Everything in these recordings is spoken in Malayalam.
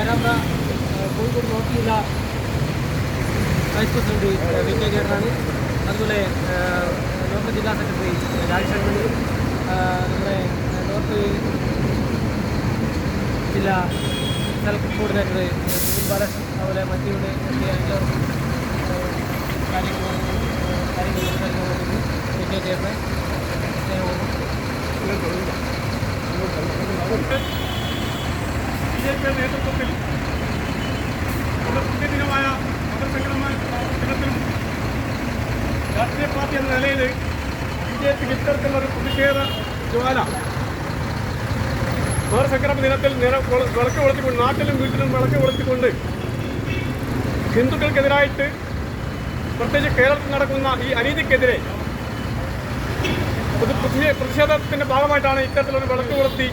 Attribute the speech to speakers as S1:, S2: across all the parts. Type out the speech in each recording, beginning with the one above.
S1: പേരാമ്പ്ര കോഴിക്കോട് നോർത്ത് ജില്ലാ വൈസ് പ്രസിഡന്റ് ഏഹ്, വി കെ ചേട്ടനാണ്. അതുപോലെ നോർത്ത് ജില്ലാ സെക്രട്ടറി രാജേഷ് നമ്മുടെ നോർത്ത് ജില്ലാ സെൽഫ് കോർഡിനേറ്റർ സുനിൽ ബാലകൃഷ്ണൻ അതുപോലെ മറ്റിവിടെ എത്തിയ എല്ലാവർക്കും കാര്യങ്ങൾ കാര്യങ്ങൾ സംസാരിക്കാൻ വേണ്ടി വി കെ ചേട്ടനെ. സ്നേഹപൂർവം
S2: ബി ജെ പിയുടെ നേതൃത്വത്തിൽ നമ്മുടെ പുണ്യദിനമായ മതസംഘടന ദിനത്തിലും രാഷ്ട്രീയ പാർട്ടി എന്ന നിലയിൽ ബി ജെ പിക്ക് ഇത്തരത്തിലുള്ള ഒരു പ്രതിഷേധ ജ്വാല മതസംഘടന ദിനത്തിൽ നിര വിള- വിളക്ക് കൊളുത്തിക്കൊണ്ട് നാട്ടിലും വീട്ടിലും വിളക്ക് കൊളുത്തിക്കൊണ്ട് ഹിന്ദുക്കൾക്കെതിരായിട്ട് പ്രത്യേകിച്ച് കേരളത്തിൽ നടക്കുന്ന ഈ അനീതിക്കെതിരെ ഒരു പ്രതിഷേ- പ്രതിഷേധത്തിന്റെ ഭാഗമായിട്ടാണ് ഇത്തരത്തിലൊരു വിളക്ക് കൊളുത്തി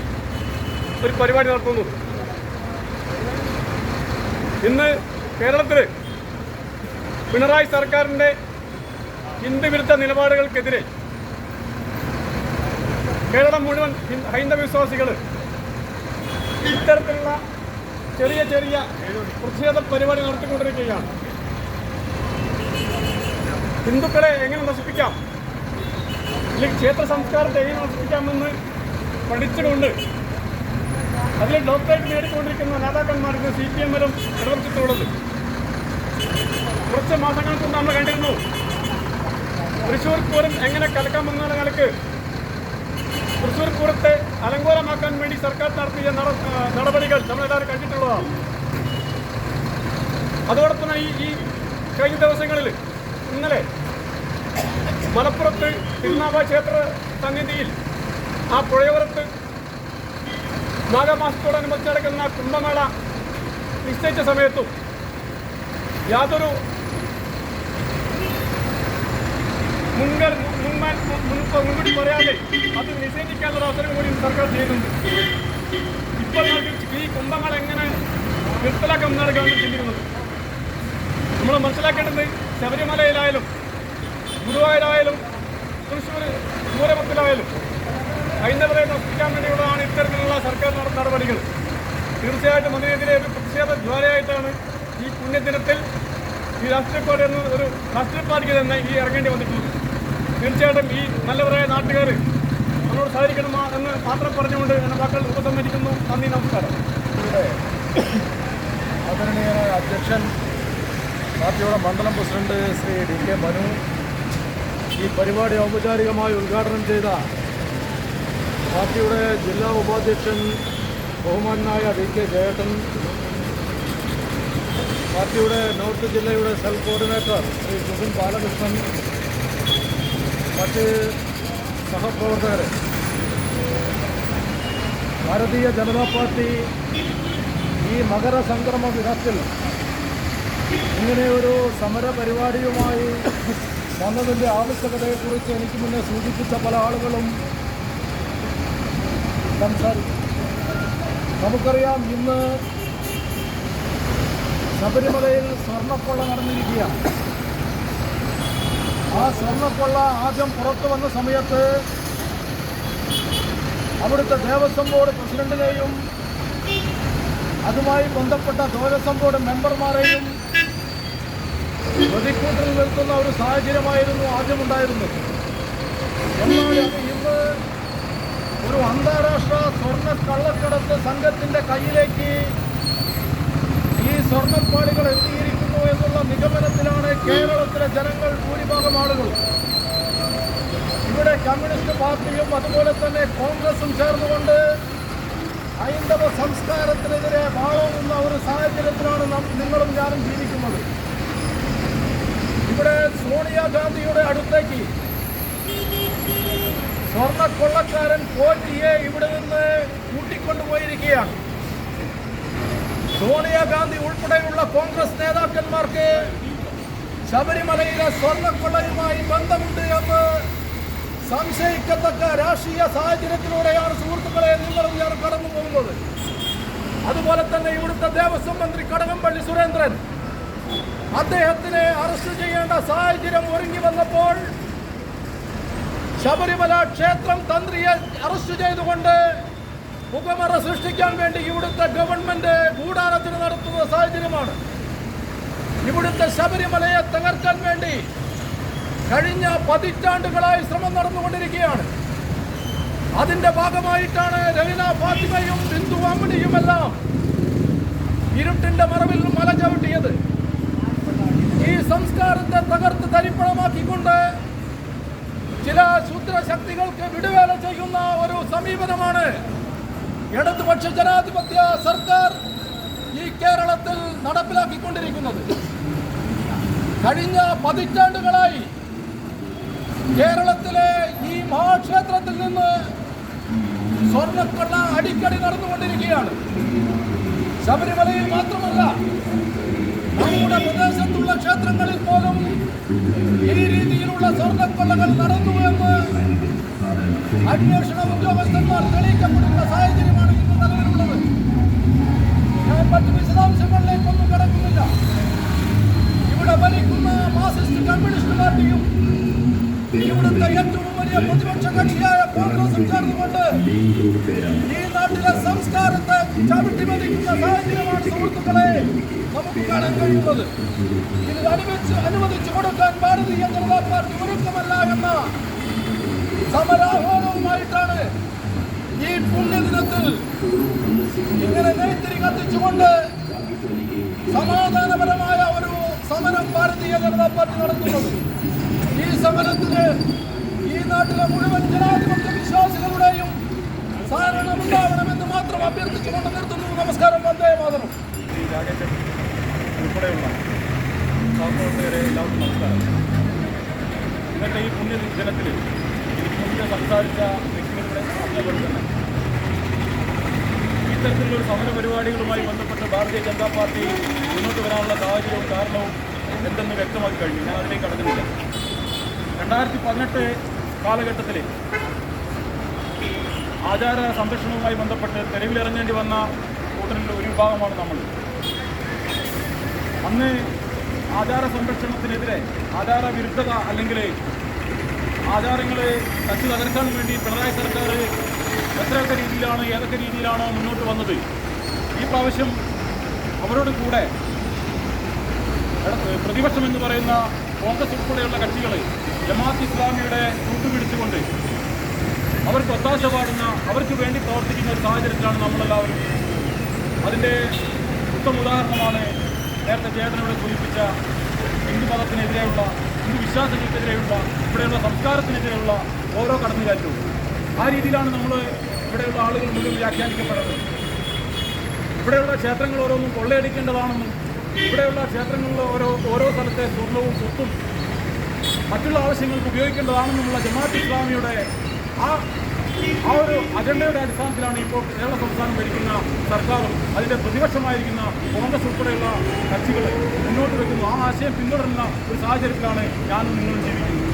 S2: ഒരു പരിപാടി നടത്തുന്നത്. ഇന്ന് കേരളത്തിൽ പിണറായി സർക്കാരിന്റെ ഹിന്ദു വിരുദ്ധ നിലപാടുകൾക്കെതിരെ കേരളം മുഴുവൻ ഹൈന്ദവ വിശ്വാസികൾ ഇത്തരത്തിലുള്ള ചെറിയ ചെറിയ പ്രതിഷേധ പരിപാടി നടത്തിക്കൊണ്ടിരിക്കുകയാണ്. ഹിന്ദുക്കളെ എങ്ങനെ നശിപ്പിക്കാം? അല്ലെങ്കിൽ ക്ഷേത്ര സംസ്കാരത്തെ എങ്ങനെ നശിപ്പിക്കാമെന്ന് പഠിച്ചുകൊണ്ട് അതിൽ ഡോക്ടറേറ്റ് നേടിക്കൊണ്ടിരിക്കുന്ന നേതാക്കന്മാർക്ക് സി പി എമ്മിലും ഇടപെട്ടിട്ടുള്ളത് കുറച്ച് മാസങ്ങൾക്ക് നമ്മൾ കണ്ടിരുന്നു. തൃശ്ശൂർ പൂരം എങ്ങനെ കലക്കാമെന്ന നിലയ്ക്ക് തൃശ്ശൂർ പൂരത്തെ അലങ്കോലമാക്കാൻ വേണ്ടി സർക്കാർ നടത്തിയ നടപടികൾ നമ്മളെല്ലാവരും കണ്ടിട്ടുള്ളതാണ്. അതോടൊപ്പം ഈ ഈ കഴിഞ്ഞ ദിവസങ്ങളിൽ ഇന്നലെ മലപ്പുറത്ത് തിരുനാവ ക്ഷേത്ര സന്നിധിയിൽ ആ പുഴയോരത്ത് മാഘമാസത്തോടനുബന്ധിച്ച് നടക്കുന്ന കുംഭമേള നിശ്ചയിച്ച സമയത്തും യാതൊരു മുൻകർ മുൻമാൻ മുൻ മുൻകൂട്ടി പറയാതെ അത് നിഷേധിക്കാനുള്ള അവസരം കൂടി സർക്കാർ ചെയ്യുന്നുണ്ട്. ഇപ്പോൾ ഈ കുംഭമേള എങ്ങനെ നിർത്തലാക്കാമെന്നാണ് ഗവൺമെന്റ് ചിന്തിക്കുന്നത്. നമ്മൾ മനസ്സിലാക്കേണ്ടത് ശബരിമലയിലായാലും ഗുരുവായൂരായാലും തൃശ്ശൂർ പൂരമത്തിലായാലും ഹൈന്ദവരെ നശിപ്പിക്കാൻ വേണ്ടിയുള്ളതാണ് ഇത്തരത്തിലുള്ള സർക്കാർ നട- നടപടികൾ. തീർച്ചയായിട്ടും അതിനെതിരെ ഒരു പ്രതിഷേധ ജ്വാലയായിട്ടാണ് ഈ പുണ്യദിനത്തിൽ ഈ രാഷ്ട്രീയ പാർട്ടി എന്ന ഒരു രാഷ്ട്രീയ പാർട്ടിക്ക് തന്നെ ഈ ഇറങ്ങേണ്ടി വന്നിട്ടുള്ളത്. തീർച്ചയായിട്ടും ഈ നല്ലവരായ നാട്ടുകാർ നമ്മളോട് സഹകരിക്കണം മാ- എന്ന് മാത്രം പറഞ്ഞുകൊണ്ട് എന്നെ വാക്കുകൾ ഉപസംഹരിക്കുന്നു. നന്ദി നമസ്കാരം.
S3: ആദരണീയനായ അധ്യക്ഷൻ പാർട്ടിയുടെ മണ്ഡലം president Shri D K Manu ഈ പരിപാടി ഔപചാരികമായി ഉദ്ഘാടനം ചെയ്ത പാർട്ടിയുടെ ജില്ലാ ഉപാധ്യക്ഷൻ ബഹുമാനായ ഡി കെ ജയേട്ടൻ പാർട്ടിയുടെ നോർത്ത് ജില്ലയുടെ സെൽ കോർഡിനേറ്റർ ശ്രീ സുഖൻ ബാലകൃഷ്ണൻ മറ്റ് സഹപ്രവർത്തകർ ഭാരതീയ ജനതാ പാർട്ടി ഈ മകരസംക്രമ ദിനത്തിൽ ഇങ്ങനെയൊരു ഒരു സമര പരിപാടിയുമായി വന്നതിന്റെ ആവശ്യകതയെക്കുറിച്ച് എനിക്ക് മുന്നേ സൂചിപ്പിച്ച പല ആളുകളും സംസാരിച്ചു നമുക്കറിയാം ഇന്ന് ശബരിമലയിൽ സ്വർണക്കൊള്ള നടന്നിരിക്കുകയാണ്. ആ സ്വർണക്കൊള്ള ആദ്യം പുറത്തു വന്ന സമയത്ത് അവിടുത്തെ ദേവസ്വം ബോർഡ് പ്രസിഡന്റിനെയും അതുമായി ബന്ധപ്പെട്ട ദേവസ്വം ബോർഡ് മെമ്പർമാരെയും പ്രതിക്കൂട്ടിൽ നിർത്തുന്ന ഒരു സാഹചര്യമായിരുന്നു ആദ്യമുണ്ടായിരുന്നത്. എന്നാൽ അത് ഇന്ന് ഒരു അന്താരാഷ്ട്ര സ്വർണ കള്ളക്കടത്ത് സംഘത്തിന്റെ കയ്യിലേക്ക് ഈ സ്വർണപ്പാളികൾ എത്തിയിരിക്കുന്നു എന്നുള്ള നിഗമനത്തിലാണ് കേരളത്തിലെ ജനങ്ങൾ ഭൂരിഭാഗം ആളുകൾ. ഇവിടെ കമ്മ്യൂണിസ്റ്റ് പാർട്ടിയും അതുപോലെ തന്നെ കോൺഗ്രസും ചേർന്നുകൊണ്ട് ഹൈന്ദവ സംസ്കാരത്തിനെതിരെ വാഴുന്ന ഒരു സാഹചര്യത്തിലാണ് നിങ്ങളും ഞാനും ജീവിക്കുന്നത്. ഇവിടെ സോണിയാഗാന്ധിയുടെ അടുത്തേക്ക് സ്വർണക്കൊള്ളക്കാരൻ കോറ്റിയെ ഇവിടെ നിന്ന് കൂട്ടിക്കൊണ്ടുപോയിരിക്കുകയാണ്. സോണിയാഗാന്ധി ഉൾപ്പെടെയുള്ള കോൺഗ്രസ് നേതാക്കന്മാർക്ക് ശബരിമലയിലെ സ്വർണക്കൊള്ളയുമായി ബന്ധമുണ്ട് എന്ന് സംശയിക്കത്തക്ക രാഷ്ട്രീയ സാഹചര്യത്തിലൂടെയാണ് സുഹൃത്തുക്കളെ നിങ്ങളും ഞാൻ കടന്നു പോകുന്നത്. അതുപോലെ തന്നെ ഇവിടുത്തെ ദേവസ്വം മന്ത്രി കടകംപള്ളി സുരേന്ദ്രൻ. അദ്ദേഹത്തിനെ അറസ്റ്റ് ചെയ്യേണ്ട സാഹചര്യം ഒരുങ്ങി വന്നപ്പോൾ ശബരിമല ക്ഷേത്രം തന്ത്രിയെ അറസ്റ്റ് ചെയ്തുകൊണ്ട് മുഖമറ സൃഷ്ടിക്കാൻ വേണ്ടി ഇവിടുത്തെ ഗവൺമെന്റ് ഗൂഢാലോചന നടത്തുന്ന സാഹചര്യമാണ്. ഇവിടുത്തെ ശബരിമലയെ തകർക്കാൻ വേണ്ടി കഴിഞ്ഞ പതിറ്റാണ്ടുകളായി ശ്രമം നടന്നുകൊണ്ടിരിക്കുകയാണ്. അതിന്റെ ഭാഗമായിട്ടാണ് രവീന ഫാത്തിമയും ബിന്ദു അമ്മിണിയുമെല്ലാം ഇരുട്ടിന്റെ മറവിൽ മല ചവിട്ടിയത്. ഈ സംസ്കാരത്തെ തകർത്ത് തരിപ്പണമാക്കിക്കൊണ്ട് ചില ശൂദ്രശക്തികൾക്ക് വിടുവേല ചെയ്യുന്ന ഒരു സമീപനമാണ്. ഇടതുപക്ഷ ജനാധിപത്യ സർക്കാർ ഈ കേരളത്തിൽ നടപ്പിലാക്കിക്കൊണ്ടിരിക്കുന്നത്. കഴിഞ്ഞ പതിറ്റാണ്ടുകളായി കേരളത്തിലെ ഈ മഹാക്ഷേത്രത്തിൽ നിന്ന് സ്വർണക്കൊള്ള അടിക്കടി നടന്നുകൊണ്ടിരിക്കുകയാണ്. ശബരിമലയിൽ മാത്രമല്ല നമ്മുടെ ക്ഷേത്രങ്ങളിൽ പോലും ഈ രീതിയിലുള്ള സ്വർണക്കൊള്ളകൾ നടന്നു എന്ന് അന്വേഷണ ഉദ്യോഗസ്ഥന്മാർ തെളിയിക്കപ്പെടുന്ന സാഹചര്യമാണ് ഇന്ന് നിലവിലുള്ളത്. ഞാൻ മറ്റ് വിശദാംശങ്ങളിലേക്കൊന്നും കടക്കുന്നില്ല. ഇവിടെ ഭരിക്കുന്ന മാർക്സിസ്റ്റ് കമ്മ്യൂണിസ്റ്റ് പാർട്ടിയും ഇവിടുത്തെ ഏറ്റവും വലിയ പ്രതിപക്ഷ കക്ഷിയായ കോൺഗ്രസും ചേർന്നുകൊണ്ട് ഈ നാട്ടിലെ സംസ്കാരത്തെ ചവിട്ടിമതിക്കുന്ന സാഹചര്യമാണ് സുഹൃത്തുക്കളെ നമുക്ക് കാണാൻ കഴിയുന്നത് ഇത് അനുവദിച്ച് അനുവദിച്ചു കൊടുക്കാൻ ഭാരതീയ ജനതാ പാർട്ടി ഒരുക്കമല്ല എന്ന സമരാഹ്വാനവുമായിട്ടാണ് ഈ പുണ്യദിനത്തിൽ ഇങ്ങനെ നെയ്ത്തിരി കത്തിച്ചുകൊണ്ട് സമാധാനപരമായ ഒരു സമരം ഭാരതീയ ജനതാ പാർട്ടി നടത്തുന്നത്. ഈ സമരത്തിന് ഈ നാട്ടിലെ മുഴുവൻ ജനാധിപത്യ വിശ്വാസികളുടെയും സഹകരണം ഉണ്ടാവണമെന്ന് മാത്രം അഭ്യർത്ഥിച്ചുകൊണ്ട് നിർത്തുന്നു. നമസ്കാരം. വന്ദേ മാതരം.
S4: രാജേന്ദ്രൻ ഉൾപ്പെടെയുള്ള സഹപ്രവർത്തകരെ എല്ലാവർക്കും നമസ്കാരം ഇന്നത്തെ ഈ പുണ്യ ദിനത്തിൽ എനിക്ക് മുമ്പ് സംസാരിച്ച വ്യക്തികളുടെ പറഞ്ഞപോലെ തന്നെ ഇത്തരത്തിലുള്ള സമര പരിപാടികളുമായി ബന്ധപ്പെട്ട് ഭാരതീയ ജനതാ പാർട്ടി മുന്നോട്ട് വരാനുള്ള സാഹചര്യവും കാരണവും എന്തെന്ന് വ്യക്തമാക്കി കഴിഞ്ഞു ഞാൻ അതിലേക്ക് കടന്നിട്ടില്ല രണ്ടായിരത്തി പതിനെട്ട് കാലഘട്ടത്തിൽ ആചാര സംരക്ഷണവുമായി ബന്ധപ്പെട്ട് തെരുവിലിറങ്ങേണ്ടി വന്ന കൂട്ടരിൽ ഒരു വിഭാഗമാണ് നമ്മൾ. അന്ന് ആചാര സംരക്ഷണത്തിനെതിരെ ആചാര വിരുദ്ധത അല്ലെങ്കിൽ ആചാരങ്ങളെ തച്ചു തകർക്കാൻ വേണ്ടി പിണറായി സർക്കാർ എത്രയൊക്കെ രീതിയിലാണ് ഏതൊക്കെ രീതിയിലാണ് മുന്നോട്ട് വന്നത് ഈ പ്രാവശ്യം അവരോട് കൂടെ പ്രതിപക്ഷം എന്ന് പറയുന്ന കോൺഗ്രസ് ഉൾപ്പെടെയുള്ള കക്ഷികൾ ജമാഅത്ത് ഇസ്ലാമിയുടെ കൂട്ടുപിടിച്ചുകൊണ്ട് അവർക്ക് ഒത്താശ പാടുന്ന അവർക്ക് വേണ്ടി പ്രവർത്തിക്കുന്ന ഒരു സാഹചര്യത്തിലാണ് നമ്മളെല്ലാവരും. അതിന്റെ ഉത്തമ ഉദാഹരണമാണ് നേരത്തെ ചേട്ടനോട് സൂചിപ്പിച്ച ഹിന്ദു മതത്തിനെതിരെയുള്ള ഹിന്ദു വിശ്വാസങ്ങൾക്കെതിരെയുള്ള ഇവിടെയുള്ള സംസ്കാരത്തിനെതിരെയുള്ള ഓരോ കടന്നുകയറ്റവും. ആ രീതിയിലാണ് നമ്മൾ ഇവിടെയുള്ള ആളുകൾ മുഴുവൻ വ്യാഖ്യാനിക്കപ്പെടുന്നത്. ഇവിടെയുള്ള ക്ഷേത്രങ്ങൾ ഓരോന്നും കൊള്ളയടിക്കേണ്ടതാണെന്നും ഇവിടെയുള്ള ക്ഷേത്രങ്ങളിലെ ഓരോ ഓരോ സ്ഥലത്തെ സ്വർണവും സ്വത്തും മറ്റുള്ള ആവശ്യങ്ങൾക്ക് ഉപയോഗിക്കേണ്ടതാണെന്നുമുള്ള ജമാഅത്ത് ഇസ്ലാമിയുടെ ആ ആ ഒരു അജണ്ടയുടെ അടിസ്ഥാനത്തിലാണ് ഇപ്പോൾ കേരള സംസ്ഥാനം ഭരിക്കുന്ന സർക്കാരും അതിന്റെ പ്രതിപക്ഷമായിരിക്കുന്ന കോൺഗ്രസ് ഉൾപ്പെടെയുള്ള കക്ഷികൾ മുന്നോട്ട് വെക്കുന്നു. ആ ആശയം പിന്തുടരുന്ന ഒരു സാഹചര്യത്തിലാണ് ഞാനും നിങ്ങളും ജീവിക്കുന്നത്.